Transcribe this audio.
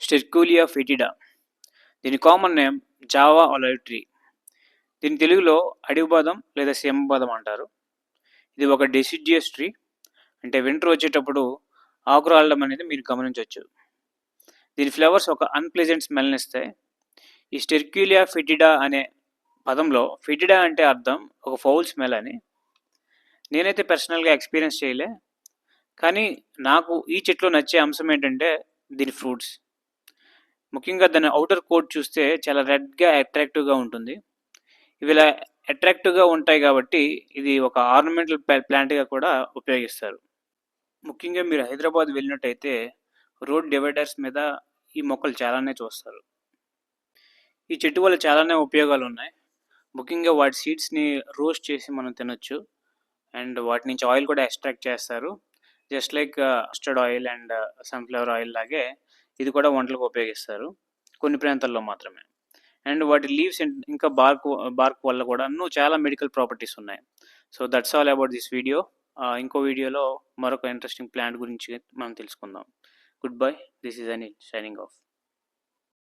స్టెర్కూలియా foetida దీని common name Java olive tree దీని తెలుగులో అడవి బాదం లేదా సింహబాదం అంటారు. ఇది ఒక డెసిడియస్ ట్రీ అంటే వింటర్ వచ్చేటప్పుడు ఆకు రాలడం అనేది మీరు గమనించవచ్చు. దీని ఫ్లవర్స్ ఒక అన్ప్లెజెంట్ స్మెల్ని ఇస్తాయి. ఈ స్టెర్క్యూలియా ఫిటిడా అనే పదంలో ఫిటిడా అంటే అర్థం ఒక ఫౌల్ స్మెల్ అని. నేనైతే పర్సనల్గా ఎక్స్పీరియన్స్ చేయలే. కానీ నాకు ఈ చెట్లో నచ్చే అంశం ఏంటంటే దీని ఫ్రూట్స్ ముఖ్యంగా దాని అవుటర్ కోట్ చూస్తే చాలా రెడ్గా అట్రాక్టివ్గా ఉంటుంది. ఇవి ఇలా అట్రాక్టివ్గా ఉంటాయి కాబట్టి ఇది ఒక ఆర్నమెంటల్ ప్లాంట్గా కూడా ఉపయోగిస్తారు. ముఖ్యంగా మీరు హైదరాబాద్ వెళ్ళినట్టయితే రోడ్ డివైడర్స్ మీద ఈ మొక్కలు చాలానే చూస్తారు. ఈ చెట్టు వల్ల చాలానే ఉపయోగాలు ఉన్నాయి. ముఖ్యంగా వాటి సీడ్స్ని రోస్ట్ చేసి మనం తినొచ్చు. అండ్ వాటి నుంచి ఆయిల్ కూడా ఎక్స్ట్రాక్ట్ చేస్తారు. Just like mustard oil and sunflower oil లాగే ఇది కూడా వంటలకు ఉపయోగిస్తారు. కొన్ని ప్రాంతాల్లో మాత్రమే. అండ్ వాటి లీవ్స్ ఇంకా బార్క్ బార్క్ వల్ల కూడా చాలా మెడికల్ ప్రాపర్టీస్ ఉన్నాయి. So that's all about this video. ఇంకో వీడియోలో మరొక ఇంట్రెస్టింగ్ ప్లాంట్ గురించి మనం తెలుసుకుందాం. Goodbye. This is Anil signing off.